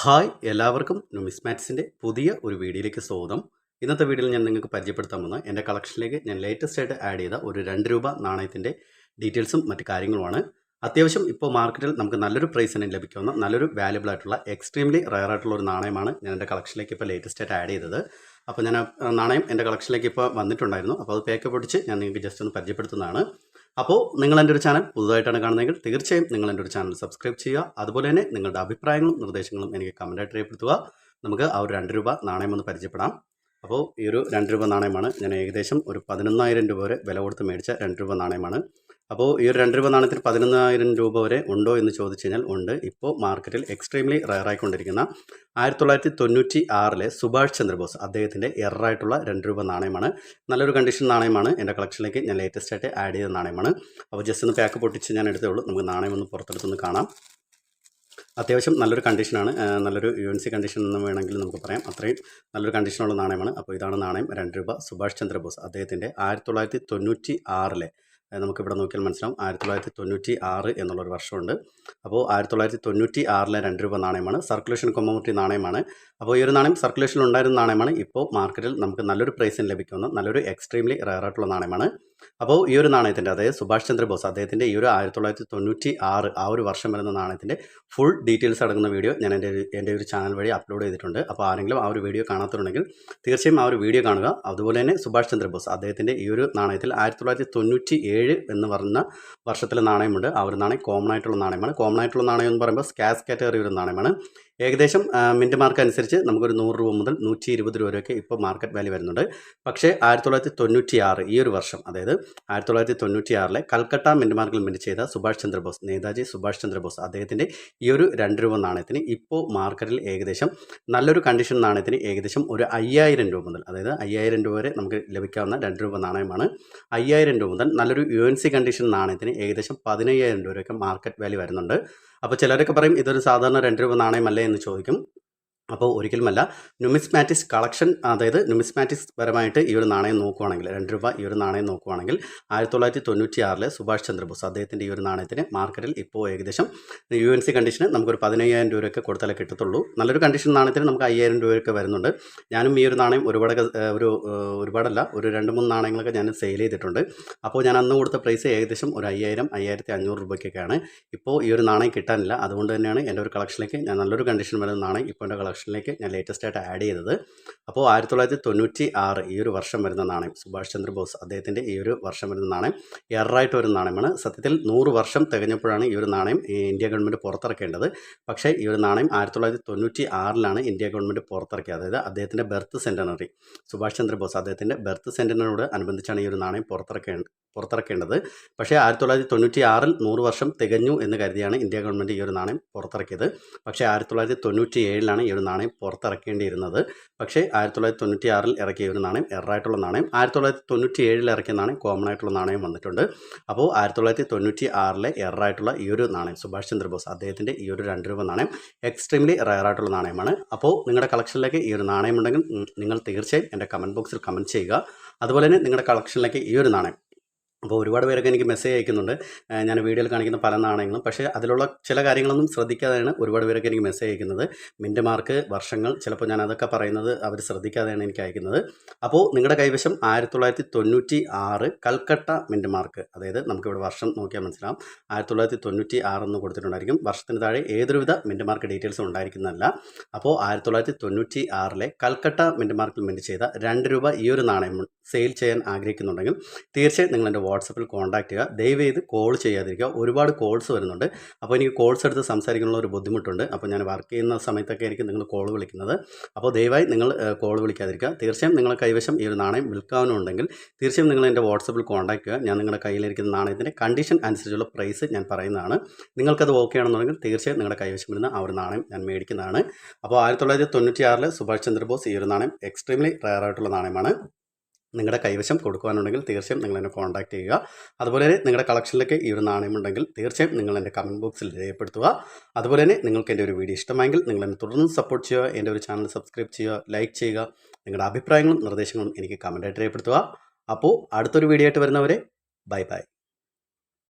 Hi എല്ലാവർക്കും നുമിസ്മാറ്റ്സിന്റെ പുതിയ ഒരു വീഡിയോയിലേക്ക് സ്വാഗതം. ഇന്നത്തെ വീഡിയോയിൽ ഞാൻ നിങ്ങൾക്ക് പരിചയപ്പെടുത്താൻ പോകുന്ന എന്റെ കളക്ഷനിലേക്ക് ഞാൻ ലേറ്റസ്റ്റ് ആയിട്ട് ആഡ് ചെയ്ത ഒരു രണ്ട് രൂപ നാണയത്തിന്റെ ഡീറ്റെയിൽസും മറ്റു കാര്യങ്ങളുമാണ്. അത്യാവശ്യം ഇപ്പോൾ മാർക്കറ്റിൽ നമുക്ക് നല്ലൊരു പ്രൈസ് പ്രൈസിന് ലഭിക്കുന്ന നല്ലൊരു വാല്യബിൾ ആയിട്ടുള്ള എക്സ്ട്രീംലി റയർ ആയിട്ടുള്ള ഒരു നാണയമാണ് ഞാൻ എന്റെ കളക്ഷനിലേക്ക് ഇപ്പോൾ ലേറ്റസ്റ്റ് ആയിട്ട് ആഡ് ചെയ്തത്. അപ്പോൾ ഞാൻ നാണയം എന്റെ കളക്ഷനിലേക്ക് ഇപ്പോൾ വന്നിട്ടുണ്ടായിരുന്നു. അപ്പോൾ അത് പേക്ക് പൊടിച്ച് ഞാൻ നിങ്ങൾക്ക് ജസ്റ്റ് ഒന്ന് പരിചയപ്പെടുത്തുന്നതാണ്. അപ്പോൾ നിങ്ങൾ എന്റെ ഒരു ചാനൽ പുതുതായിട്ടാണ് കാണുന്നതെങ്കിൽ തീർച്ചയായും നിങ്ങൾ എന്റെ ഒരു ചാനൽ സബ്സ്ക്രൈബ് ചെയ്യുക. അതുപോലെ തന്നെ നിങ്ങളുടെ അഭിപ്രായങ്ങളും നിർദ്ദേശങ്ങളും എനിക്ക് കമന്റായിട്ട് രേഖപ്പെടുത്തുക. നമുക്ക് ആ ഒരു രണ്ട് രൂപ നാണയം ഒന്ന് പരിചയപ്പെടാം. അപ്പോൾ ഈ ഒരു രണ്ട് രൂപ നാണയമാണ്. ഞാൻ ഏകദേശം ഒരു പതിനൊന്നായിരം രൂപ വരെ വില കൊടുത്ത് മേടിച്ച രണ്ട് രൂപ നാണയമാണ്. അപ്പോൾ ഈ ഒരു രണ്ട് രൂപ നാണയത്തിന് പതിനൊന്നായിരം രൂപ വരെ ഉണ്ടോ എന്ന് ചോദിച്ചു കഴിഞ്ഞാൽ ഉണ്ട്. ഇപ്പോൾ മാർക്കറ്റിൽ എക്സ്ട്രീംലി റയറായിക്കൊണ്ടിരിക്കുന്ന ആയിരത്തി തൊള്ളായിരത്തി തൊണ്ണൂറ്റി ആറിലെ സുഭാഷ് ചന്ദ്രബോസ് അദ്ദേഹത്തിന്റെ എററായിട്ടുള്ള രണ്ട് രൂപ നാണയമാണ്. നല്ലൊരു കണ്ടീഷൻ നാണയമാണ്. എന്റെ കളക്ഷനിലേക്ക് ഞാൻ ലേറ്റസ്റ്റ് ആയിട്ട് ആഡ് ചെയ്ത നാണയമാണ്. അപ്പോൾ ജസ്റ്റ് ഒന്ന് പാക്ക് പൊട്ടിച്ച് ഞാൻ എടുത്തേ ഉള്ളൂ. നമുക്ക് നാണയം ഒന്ന് പുറത്തെടുത്തൊന്ന് കാണാം. അത്യാവശ്യം നല്ലൊരു കണ്ടീഷനാണ് നല്ലൊരു യു എൻ സി കണ്ടീഷൻ എന്ന് വേണമെങ്കിൽ നമുക്ക് പറയാം. അത്രയും നല്ലൊരു കണ്ടീഷനുള്ള നാണയമാണ്. അപ്പോൾ ഇതാണ് നാണയം. രണ്ട് രൂപ സുഭാഷ് ചന്ദ്രബോസ് അദ്ദേഹത്തിന്റെ ആയിരത്തി തൊള്ളായിരത്തി തൊണ്ണൂറ്റി ആറിലെ നമുക്കിവിടെ നോക്കിയാൽ മനസ്സിലാവും. ആയിരത്തി തൊള്ളായിരത്തി തൊണ്ണൂറ്റി ആറ് എന്നുള്ളൊരു വർഷമുണ്ട്. അപ്പോൾ ആയിരത്തി തൊള്ളായിരത്തി തൊണ്ണൂറ്റി ആറിലെ രണ്ട് രൂപ നാണയമാണ്. സർക്കുലേഷൻ കൊമ്മൂറ്റി നാണയമാണ്. അപ്പോൾ ഈ ഒരു നാണയം സർക്കുലേഷനിൽ ഉണ്ടായിരുന്ന നാണയമാണ്. ഇപ്പോൾ മാർക്കറ്റിൽ നമുക്ക് നല്ലൊരു പ്രൈസിന് ലഭിക്കുന്ന നല്ലൊരു എക്സ്ട്രീംലി റയർ ആയിട്ടുള്ള നാണയമാണ്. അപ്പോൾ ഈ ഒരു നാണയത്തിന്റെ അതായത് സുഭാഷ് ചന്ദ്രബോസ് അദ്ദേഹത്തിന്റെ ഈ ഒരു ആയിരത്തി തൊള്ളായിരത്തി തൊണ്ണൂറ്റി ആറ് ആ ഒരു വർഷം വരുന്ന നാണയത്തിന്റെ ഫുൾ ഡീറ്റെയിൽസ് അടങ്ങുന്ന വീഡിയോ ഞാൻ എന്റെ എന്റെ ഒരു ചാനൽ വഴി അപ്ലോഡ് ചെയ്തിട്ടുണ്ട്. അപ്പോൾ ആരെങ്കിലും ആ ഒരു വീഡിയോ കാണാത്തുണ്ടെങ്കിൽ തീർച്ചയായും ആ ഒരു വീഡിയോ കാണുക. അതുപോലെ തന്നെ സുഭാഷ് ചന്ദ്രബോസ് അദ്ദേഹത്തിന്റെ ഈ ഒരു നാണയത്തിൽ ആയിരത്തി തൊള്ളായിരത്തി തൊണ്ണൂറ്റി ഏഴ് എന്ന് പറഞ്ഞ വർഷത്തിലെ നാണയമുണ്ട്. ആ ഒരു നാണയം കോമൺ ആയിട്ടുള്ള നാണയമാണ്. കോമൺ ആയിട്ടുള്ള നാണയം എന്ന് പറയുമ്പോൾ സ്കാസ് കാറ്റഗറി ഒരു നാണയമാണ്. ഏകദേശം മിന്റ് മാർക്ക് അനുസരിച്ച് നമുക്കൊരു നൂറ് രൂപ മുതൽ നൂറ്റി ഇരുപത് രൂപ വരെയൊക്കെ ഇപ്പോൾ മാർക്കറ്റ് വാല്യൂ വരുന്നുണ്ട്. പക്ഷേ ആയിരത്തി തൊള്ളായിരത്തി തൊണ്ണൂറ്റി ആറ് ഈ ഒരു വർഷം അതായത് ആയിരത്തി തൊള്ളായിരത്തി തൊണ്ണൂറ്റി ആറിലെ കൽക്കട്ട മിന്റ് മാർക്കിൽ മിന്റ് ചെയ്ത സുഭാഷ് ചന്ദ്രബോസ് നേതാജി സുഭാഷ് ചന്ദ്രബോസ് അദ്ദേഹത്തിന്റെ ഈ ഒരു രണ്ട് രൂപ നാണയത്തിന് ഇപ്പോൾ മാർക്കറ്റിൽ ഏകദേശം നല്ലൊരു കണ്ടീഷൻ നാണയത്തിന് ഏകദേശം ഒരു അയ്യായിരം രൂപ മുതൽ അതായത് അയ്യായിരം രൂപ വരെ നമുക്ക് ലഭിക്കാവുന്ന രണ്ട് രൂപ നാണയമാണ്. അയ്യായിരം രൂപ മുതൽ നല്ലൊരു യു എൻ സി കണ്ടീഷൻ നാണയത്തിന് ഏകദേശം പതിനയ്യായിരം രൂപയൊക്കെ മാർക്കറ്റ് വാല്യൂ വരുന്നുണ്ട്. അപ്പോൾ ചിലരൊക്കെ പറയും ഇതൊരു സാധാരണ രണ്ട് രൂപ നാണയമല്ലേ എന്ന് ചോദിക്കും. അപ്പോൾ ഒരിക്കലുമല്ല. നുമിസ്മാറ്റിക്സ് കളക്ഷൻ അതായത് നുമിസ്മാറ്റിക്സ് പരമായിട്ട് ഈ ഒരു നാണയം നോക്കുവാണെങ്കിൽ രണ്ട് രൂപ ഈ ഒരു നാണയം നോക്കുവാണെങ്കിൽ ആയിരത്തി തൊള്ളായിരത്തി തൊണ്ണൂറ്റി സുഭാഷ് ചന്ദ്രബോസ് അദ്ദേഹത്തിന്റെ ഈ ഒരു നാണയത്തിന് മാർക്കറ്റിൽ ഇപ്പോൾ ഏകദേശം യു എൻ സി കണ്ടീഷന് നമുക്കൊരു പതിനയ്യായിരം രൂപയൊക്കെ കൊടുത്താലേ കിട്ടത്തുള്ളൂ. നല്ലൊരു കണ്ടീഷൻ നാണയത്തിന് നമുക്ക് അയ്യായിരം രൂപയൊക്കെ വരുന്നുണ്ട്. ഞാനും ഈ ഒരു നാണയം ഒരുപാട് ഒരു ഒരുപാടല്ല ഒരു രണ്ട് മൂന്ന് നാണയങ്ങളൊക്കെ ഞാൻ സെയിൽ ചെയ്തിട്ടുണ്ട്. അപ്പോൾ ഞാൻ അന്ന് കൊടുത്ത പ്രൈസ് ഏകദേശം ഒരു അയ്യായിരം അയ്യായിരത്തി അഞ്ഞൂറ് രൂപയ്ക്കൊക്കെയാണ്. ഇപ്പോൾ ഈ ഒരു നാണയം കിട്ടാനില്ല. അതുകൊണ്ട് തന്നെയാണ് എന്റെ ഒരു കളക്ഷനിലേക്ക് ഞാൻ നല്ലൊരു കണ്ടീഷൻ വരുന്ന നാണയം ഇപ്പോൾ എന്റെ കളക്ഷനിലേക്ക് ഞാൻ ലേറ്റസ്റ്റ് ആയിട്ട് ആഡ് ചെയ്തത്. അപ്പോൾ ആയിരത്തി തൊള്ളായിരത്തി തൊണ്ണൂറ്റി ആറ് ഈ ഒരു വർഷം വരുന്ന നാണയം സുഭാഷ് ചന്ദ്രബോസ് അദ്ദേഹത്തിന്റെ ഈ ഒരു വർഷം വരുന്ന നാണയം എററായിട്ട് ഒരു നാണയമാണ്. സത്യത്തിൽ നൂറ് വർഷം തികഞ്ഞപ്പോഴാണ് ഈ ഒരു നാണയം ഇന്ത്യ ഗവൺമെന്റ് പുറത്തിറക്കേണ്ടത്. പക്ഷേ ഈ ഒരു നാണയം ആയിരത്തി തൊള്ളായിരത്തി തൊണ്ണൂറ്റി ആറിലാണ് ഇന്ത്യ ഗവൺമെന്റ് പുറത്തിറക്കിയത്. അതായത് അദ്ദേഹത്തിന്റെ ബർത്ത് സെന്റനറി സുഭാഷ് ചന്ദ്രബോസ് അദ്ദേഹത്തിന്റെ ബർത്ത് സെന്റനറിയോട് അനുബന്ധിച്ചാണ് ഈ ഒരു നാണയം പുറത്തിറക്കേണ്ട പുറത്തിറക്കേണ്ടത്. പക്ഷേ ആയിരത്തി തൊള്ളായിരത്തി തൊണ്ണൂറ്റി ആറിൽ നൂറ് വർഷം തികഞ്ഞു എന്ന് കരുതിയാണ് ഇന്ത്യ ഗവൺമെന്റ് ഈ ഒരു നാണയം പുറത്തിറക്കിയത്. പക്ഷേ ആയിരത്തി തൊള്ളായിരത്തി തൊണ്ണൂറ്റി ഏഴിലാണ് ഈ ഒരു നാണയം പുറത്തിറക്കേണ്ടിയിരുന്നത്. പക്ഷേ ആയിരത്തി തൊള്ളായിരത്തി തൊണ്ണൂറ്റി ആറിൽ ഇറക്കിയ ഒരു നാണയം എറായിട്ടുള്ള നാണയം ആയിരത്തി തൊള്ളായിരത്തി തൊണ്ണൂറ്റി ഏഴിൽ ഇറക്കിയ നാണയം കോമൺ ആയിട്ടുള്ള നാണയം വന്നിട്ടുണ്ട്. അപ്പോൾ ആയിരത്തി തൊള്ളായിരത്തി തൊണ്ണൂറ്റി ആറിലെ എറായിട്ടുള്ള ഈ ഒരു നാണയം സുഭാഷ് ചന്ദ്രബോസ് അദ്ദേഹത്തിന്റെ ഈ ഒരു രണ്ട് രൂപ നാണയം എക്സ്ട്രീംലി റയറായിട്ടുള്ള നാണയമാണ്. അപ്പോൾ നിങ്ങളുടെ കളക്ഷനിലേക്ക് ഈ ഒരു നാണയം ഉണ്ടെങ്കിൽ നിങ്ങൾ തീർച്ചയായും എന്റെ കമന്റ് ബോക്സിൽ കമന്റ് ചെയ്യുക. അതുപോലെ തന്നെ നിങ്ങളുടെ കളക്ഷനിലേക്ക് ഈ ഒരു നാണയം അപ്പോൾ ഒരുപാട് പേരൊക്കെ എനിക്ക് മെസ്സേജ് അയക്കുന്നുണ്ട്. ഞാൻ വീഡിയോയിൽ കാണിക്കുന്ന പല നാണയങ്ങളും. പക്ഷേ അതിലുള്ള ചില കാര്യങ്ങളൊന്നും ശ്രദ്ധിക്കാതെയാണ് ഒരുപാട് പേരൊക്കെ എനിക്ക് മെസ്സേജ് അയക്കുന്നത്. മിന്റ് മാർക്ക് വർഷങ്ങൾ ചിലപ്പോൾ ഞാൻ അതൊക്കെ പറയുന്നത് അവർ ശ്രദ്ധിക്കാതെയാണ് എനിക്ക് അയക്കുന്നത്. അപ്പോൾ നിങ്ങളുടെ കൈവശം ആയിരത്തി തൊള്ളായിരത്തി തൊണ്ണൂറ്റി ആറ് കൽക്കട്ട മിന്റ് മാർക്ക് അതായത് നമുക്കിവിടെ വർഷം നോക്കിയാൽ മനസ്സിലാവും. ആയിരത്തി തൊള്ളായിരത്തി തൊണ്ണൂറ്റി ആറ് എന്ന് കൊടുത്തിട്ടുണ്ടായിരിക്കും. വർഷത്തിന് താഴെ ഏതൊരുവിധ മിന്റ് മാർക്ക് ഡീറ്റെയിൽസും ഉണ്ടായിരിക്കുന്നതല്ല. അപ്പോൾ ആയിരത്തി തൊള്ളായിരത്തി തൊണ്ണൂറ്റി ആറിലെ കൽക്കട്ട മിന്റ് മാർക്കിൽ മിന്റ് ചെയ്ത രണ്ട് രൂപ ഈ ഒരു നാണയം സെയിൽ ചെയ്യാൻ ആഗ്രഹിക്കുന്നുണ്ടെങ്കിൽ തീർച്ചയായും നിങ്ങൾ എന്റെ വാട്സപ്പിൽ കോൺടാക്ട് ചെയ്യുക. ദയവ് ചെയ്ത് കോൾ ചെയ്യാതിരിക്കുക. ഒരുപാട് കോൾസ് വരുന്നുണ്ട്. അപ്പോൾ എനിക്ക് കോൾസ് എടുത്ത് സംസാരിക്കാനുള്ള ഒരു ബുദ്ധിമുട്ടുണ്ട്. അപ്പോൾ ഞാൻ വർക്ക് ചെയ്യുന്ന സമയത്തൊക്കെ ആയിരിക്കും നിങ്ങൾ കോൾ വിളിക്കുന്നത്. അപ്പോൾ ദയവായി നിങ്ങൾ കോൾ വിളിക്കാതിരിക്കുക. തീർച്ചയായും നിങ്ങളുടെ കൈവശം ഈ ഒരു നാണയം വിൽക്കാനുണ്ടെങ്കിൽ തീർച്ചയായും നിങ്ങൾ എന്റെ വാട്സപ്പിൽ കോൺടാക്ട് ചെയ്യുക. ഞാൻ നിങ്ങളുടെ കയ്യിലിരിക്കുന്ന നാണയത്തിന്റെ കണ്ടീഷൻ അനുസരിച്ചുള്ള പ്രൈസ് ഞാൻ പറയുന്നതാണ്. നിങ്ങൾക്കത് ഓക്കെ ആണെന്നുണ്ടെങ്കിൽ തീർച്ചയായും നിങ്ങളുടെ കൈവശം വരുന്ന ആ ഒരു നാണയം ഞാൻ മേടിക്കുന്നതാണ്. അപ്പോൾ ആയിരത്തി തൊള്ളായിരത്തി തൊണ്ണൂറ്റി ആറിൽ സുഭാഷ് ചന്ദ്രബോസ് ഈ ഒരു നാണയം എക്സ്ട്രീംലി റയർ ആയിട്ടുള്ള നാണയമാണ്. നിങ്ങളുടെ കൈവശം കൊടുക്കുവാനുണ്ടെങ്കിൽ തീർച്ചയായും നിങ്ങൾ എന്നെ കോൺടാക്ട് ചെയ്യുക. അതുപോലെ തന്നെ നിങ്ങളുടെ കളക്ഷനിലേക്ക് ഈ ഒരു നാണയമുണ്ടെങ്കിൽ തീർച്ചയായും നിങ്ങൾ എന്റെ കമന്റ് ബോക്സിൽ രേഖപ്പെടുത്തുക. അതുപോലെ തന്നെ നിങ്ങൾക്ക് എന്റെ ഒരു വീഡിയോ ഇഷ്ടമായെങ്കിൽ നിങ്ങൾ എന്നെ തുടർന്ന് സപ്പോർട്ട് ചെയ്യുക. എന്റെ ഒരു ചാനൽ സബ്സ്ക്രൈബ് ചെയ്യുക ലൈക്ക് ചെയ്യുക. നിങ്ങളുടെ അഭിപ്രായങ്ങളും നിർദ്ദേശങ്ങളും എനിക്ക് കമന്റായിട്ട് രേഖപ്പെടുത്തുക. അപ്പോൾ അടുത്തൊരു വീഡിയോ ആയിട്ട് വരുന്നവരെ ബൈ ബൈ